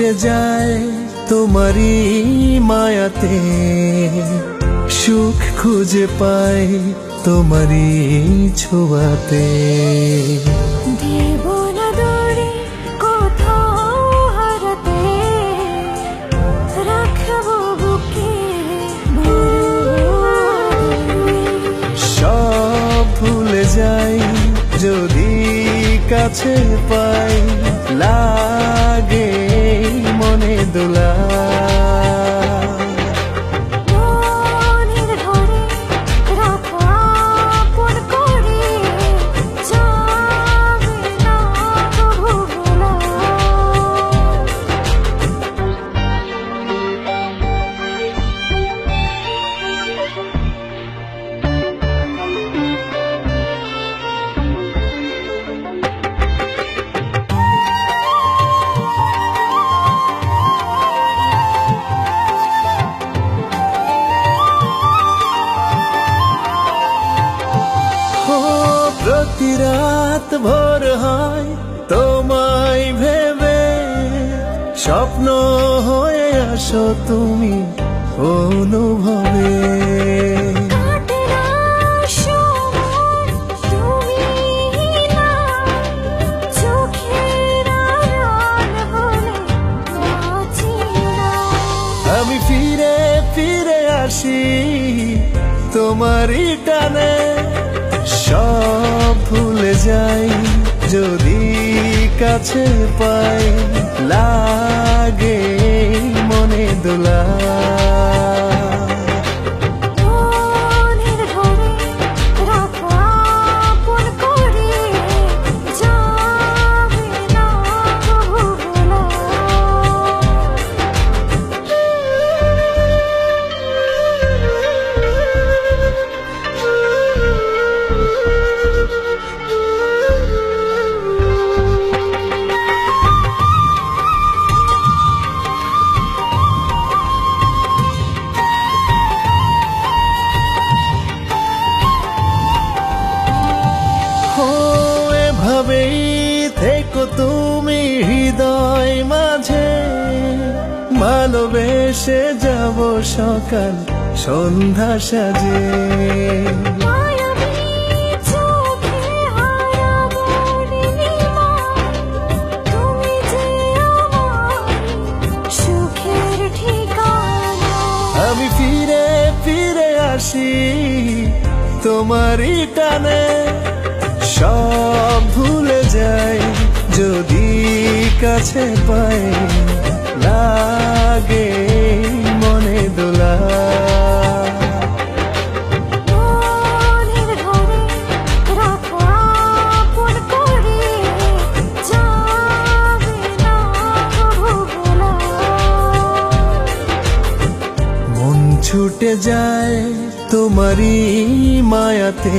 ছুটে যায় তোমারই মায়াতে। সুখ খুঁজে পাই তোমারই ছোঁয়াতে। সব ভুলে যাই যদি কাছে পাই লাগে প্রতি রাত ভোর হয় তোমায় ভেবে। স্বপ্ন হয়ে আসো তুমি অনুভবে। আমি ফিরে ফিরে আসি তোমারই টানে। সব ভুলে যাই যদি কাছে পাই লাগে মনে দোলা। এভাবেই থেকো তুমি হৃদয় মাঝে। ভালোবেসে যাব সকাল সন্ধ্যা সাজে। আমি ফিরে ফিরে আসি তোমারই টানে। সব ভুলে যাই যদি কাছে পাই লাগে মনে দোলা। মন ছুটে যায় তোমারই মায়াতে।